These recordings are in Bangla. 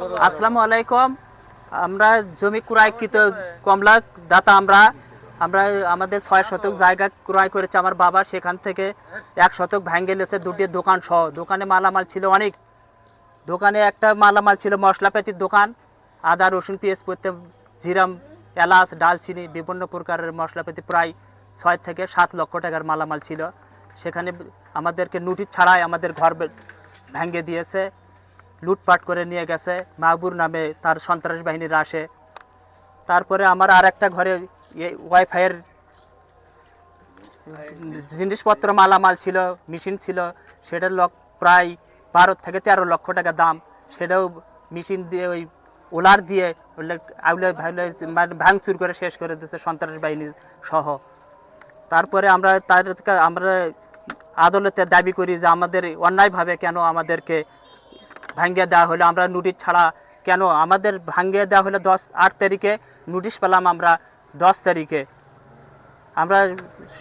আসসালামু আলাইকুম। আমরা জমি ক্রয়কৃত কমলা, দাতা আমরা আমরা আমাদের ছয় শতক জায়গা ক্রয় করেছে আমার বাবা, সেখান থেকে এক শতক ভেঙে গেছে দুটি দোকান সহ। দোকানে মালামাল ছিল অনেক। দোকানে একটা মালামাল ছিল মশলাপাতির দোকান, আদা, রসুন, পেঁয়াজ করতে জিরাম এলাচ, ডালচিনি, বিভিন্ন প্রকারের মশলাপাতি প্রায় ছয় থেকে সাত লক্ষ টাকার মালামাল ছিল। সেখানে আমাদেরকে নোটিশ ছাড়াই আমাদের ঘর ভেঙে দিয়েছে। লুটপাট করে নিয়ে গেছে। মাহবুর নামে তার সন্ত্রাস বাহিনীরা আসে। তারপরে আমার আর একটা ঘরে ওয়াইফাইয়ের জিনিসপত্র মালামাল ছিল, মেশিন ছিল। সেটার লক প্রায় বারো থেকে তেরো লক্ষ টাকা দাম। সেটাও মেশিন দিয়ে ওই ওলার দিয়ে আউলে মানে ভাঙচুর করে শেষ করে দিয়েছে সন্ত্রাস বাহিনী সহ। তারপরে আমরা তার থেকে- আমরা আদালতে দাবি করি যে আমাদের অন্যায়ভাবে কেন আমাদেরকে ভাঙ্গিয়ে দেওয়া হলো। আমরা নোটিশ ছাড়া কেন? আমাদের ভাঙ্গিয়ে দেওয়া হলো দশ, আট তারিখে। নোটিশ পেলাম আমরা দশ তারিখে। আমরা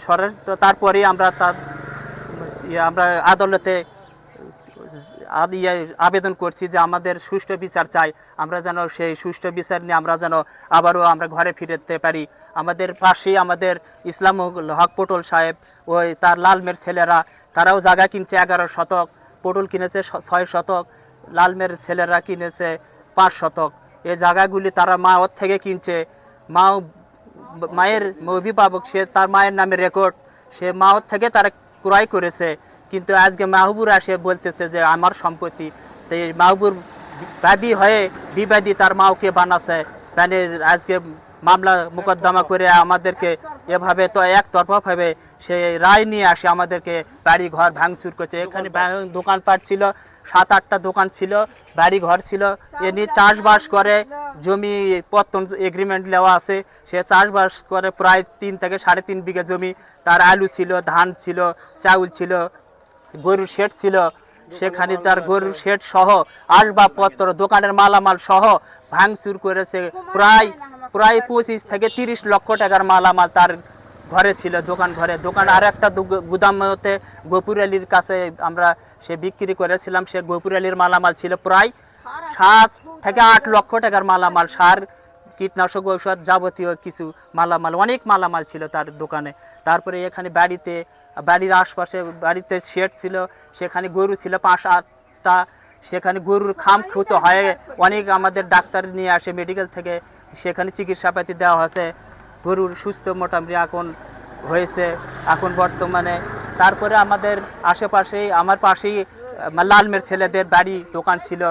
সরাস তো তারপরেই আমরা তার ইয়ে আমরা আদালতে ইয়ে আবেদন করছি যে আমাদের সুষ্ঠু বিচার চাই। আমরা যেন সেই সুষ্ঠু বিচার নিয়ে আমরা যেন আবারও আমরা ঘরে ফিরতে পারি। আমাদের পাশেই আমাদের ইসলাম হক পটল সাহেব, ওই তার লালমের ছেলেরা, তারাও জায়গা কিনছে এগারো শতক, পটল কিনেছে ছয় শতক। লালমের ছেলেরা কিনেছে পাঁচ শতক। এই জায়গাগুলি তারা মা ওর থেকে কিনছে। মাও মায়ের অভিভাবক, সে তার মায়ের নামে রেকর্ড সে মা ওর থেকে তারা ক্রয় করেছে। কিন্তু আজকে মাহবুর আসে বলতেছে যে, আমার সম্পত্তি। তো এই মাহবুর বাদী হয়ে বিবাদী তার মাওকে বানাছে। মানে আজকে মামলা মোকদ্দমা করে আমাদেরকে এভাবে তো একতরফা ভাবে সে রায় নিয়ে আসে আমাদেরকে বাড়ি ঘর ভাঙচুর করছে। এখানে দোকানপাট ছিল। সাত আটটা দোকান ছিল বাড়ি ঘর ছিল এ নিয়ে চাষবাস করে জমি পত্তন এগ্রিমেন্ট নেওয়া আছে। সে চাষবাস করে প্রায় তিন থেকে সাড়ে তিন বিঘা জমি। তার আলু ছিল ধান ছিল চাউল ছিল গরুর শেড ছিল। সেখানে তার গরুর শেড সহ আসবাবপত্র দোকানের মালামাল সহ ভাঙচুর করেছে। প্রায় প্রায় পঁচিশ থেকে তিরিশ লক্ষ টাকার মালামাল তার ঘরে ছিল দোকান ঘরে। দোকান আর একটা গুদামতে গোপুর আলীর কাছে আমরা সে বিক্রি করেছিলাম, সে গোপুর আলীর মালামাল ছিল প্রায় সাত থেকে আট লক্ষ টাকার মালামাল, সার, কীটনাশক ঔষধ যাবতীয় কিছু মালামাল, অনেক মালামাল ছিল তার দোকানে। তারপরে এখানে বাড়িতে, বাড়ির আশপাশে বাড়িতে শেড ছিল, সেখানে গরু ছিল পাঁচ, আটটা। সেখানে গরুর খাম ক্ষুত হয়ে অনেক আমাদের ডাক্তার নিয়ে আসে, মেডিকেল থেকে সেখানে চিকিৎসাপাতি দেওয়া হয়েছে। গরুর সুস্থ মোটামুটি এখন হয়েছে। এখন বর্তমানে তারপরে আমাদের আশেপাশেই আমার পাশেই লালমের ছেলেদের বাড়ি দোকান ছিল।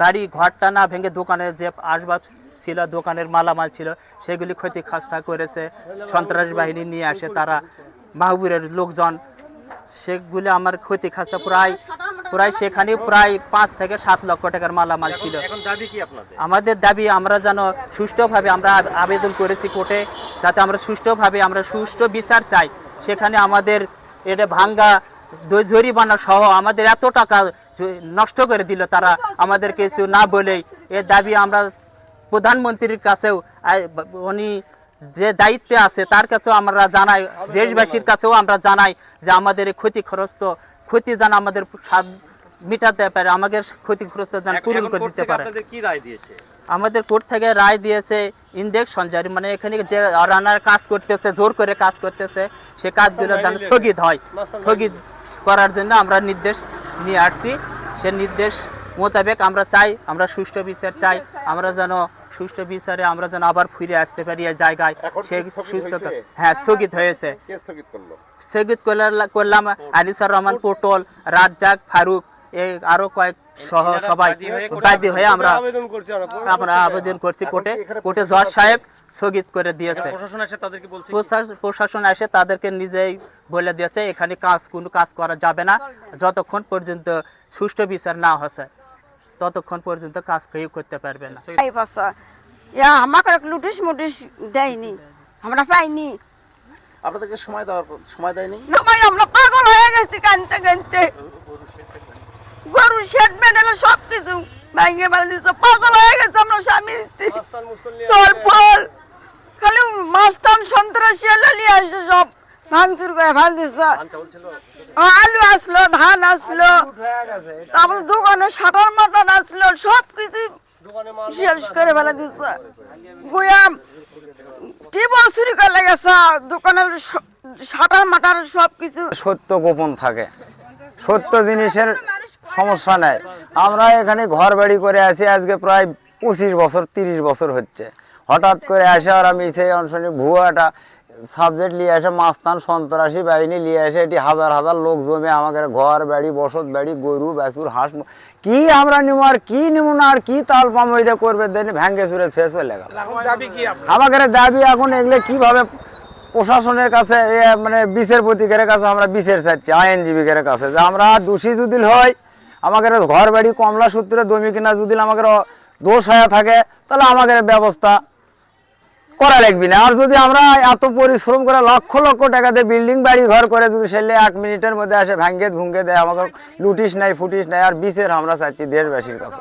বাড়ি ঘরটা না ভেঙে দোকানে যে আসবাব ছিল দোকানের মালামাল ছিল সেগুলি ক্ষতি খাস্তা করেছে। সন্ত্রাস বাহিনী নিয়ে আসে তারা। মাহবুরের লোকজন সেগুলি আমার ক্ষতি খাস্তা প্রায় প্রায় সেখানে প্রায় পাঁচ থেকে সাত লক্ষ টাকার মালামাল ছিল। আমাদের দাবি আমরা যেন সুষ্ঠুভাবে আমরা আবেদন করেছি কোর্টে যাতে আমরা সুষ্ঠুভাবে আমরা সুষ্ঠু বিচার চাই। সেখানে আমাদের এটা ভাঙ্গা জরিমানা সহ আমাদের এত টাকা নষ্ট করে দিল তারা আমাদের কিছু না বলেই। এর দাবি আমরা প্রধানমন্ত্রীর কাছেও উনি যে দায়িত্বে আছে তার কাছেও আমরা জানাই দেশবাসীর কাছেও আমরা জানাই যে আমাদের ক্ষতিগ্রস্ত ক্ষতি যেন আমাদের মিটাতে পারে আমাদের ক্ষতিগ্রস্ত যেন পূরণ করে দিতে পারে। কি রায় দিয়েছে? আমাদের কোর্ট থেকে রায় দিয়েছে ইনজেকশন জারি মানে এখানে যে রানার কাজ করতেছে জোর করে কাজ করতেছে সে কাজগুলো যেন স্থগিত হয়। স্থগিত করার জন্য আমরা নির্দেশ নিয়ে আসছি। সে নির্দেশ মোতাবেক আমরা চাই আমরা সুষ্ঠু বিচার চাই আমরা যেন সুষ্ঠু বিচারে আমরা যেন আবার ফিরে আসতে পারি এই জায়গায়। কি সুস্থতা হ্যাঁ স্থগিত হয়েছে। স্থগিত করল? করলাম আনিসার রহমান পটল রাজ্জাক ফারুক এই আরও কয়েক সহ সবাই বাদী হয়ে হয়ে আমরা আবেদন করছি আমরা আবেদন করছি। কোর্টে। কোর্টে জজ সাহেব স্থগিত করে দিয়েছে। প্রশাসন এসে তাদেরকে বলছে প্রশাসন এসে তাদেরকে নিজেই বলে দিয়েছে এখানে কাজ কোনো কাজ করা যাবে না। যতক্ষণ পর্যন্ত সুষ্ঠু বিচার না হচ্ছে ততক্ষণ পর্যন্ত কাজ কেউ করতে পারবে না। আমাকে লুটিস মুটিস দেয়নি। আমরা পাইনি। আপনাদেরকে সময় দেওয়ার সময় দেয়নি? আমরা পাগল হয়ে গেছি কানতে কানতে গরু শেড মেডেল সব কিছু ভেঙে দিচ্ছে পাগল হয়ে গেছে আমরা স্বামী স্ত্রী। চল ফল খালি মাস্তান সন্ত্রাসী এলে নিয়ে আসছে সব। ভাঙচুর করে ভালো দিচ্ছে আলু আসলো ধান আসলো। তারপর দোকানে সাটার মাটার আসলো সব কিছু শেষ করে ফেলে দিচ্ছে গুয়াম টিবল চুরি করে গেছে। দোকানের সাটার মাটার সব কিছু সত্য গোপন থাকে। সত্য জিনিসের সমস্যা নেই। আমরা এখানে ঘর বাড়ি করে আছি আজকে প্রায় পঁচিশ বছর তিরিশ বছর হচ্ছে। হঠাৎ করে আসে আর আমি সেই অনশনে ভুয়া একটা সাবজেক্ট নিয়ে আসে মাস্তান সন্ত্রাসী বাহিনী নিয়ে আসে এটি হাজার হাজার লোক জমে আমাদের ঘর বাড়ি বসত বাড়ি গরু বেসুর হাঁস কি আমরা নিবো আর কি নিবো না আর কি তাল পাম ওইটা করবে দেন ভ্যাঙ্গে চুরে শেষ হয়ে গেল। আমাদের দাবি এখন এগুলো কীভাবে প্রশাসনের কাছে মানে বিচারপতিকের কাছে আমরা বিচার চাচ্ছি আইনজীবীকের কাছে যে আমরা দোষী যদি হয় আমাদের ঘর বাড়ি, কমলা সূত্রে জমি কিনা যদি আমাকে দোষ হয়ে থাকে, তাহলে আমাদের ব্যবস্থা করা লাগবে না। আর যদি আমরা এত পরিশ্রম করে লক্ষ লক্ষ টাকা দিয়ে বিল্ডিং বাড়ি ঘর করে যদি সেলে এক মিনিটের মধ্যে আসে ভাঙ্গে ভুঙ্গে দেয় আমাকে লুটিস নাই, ফুটিস নাই, আর বিচার আমরা চাচ্ছি দেশবাসীর কাছে।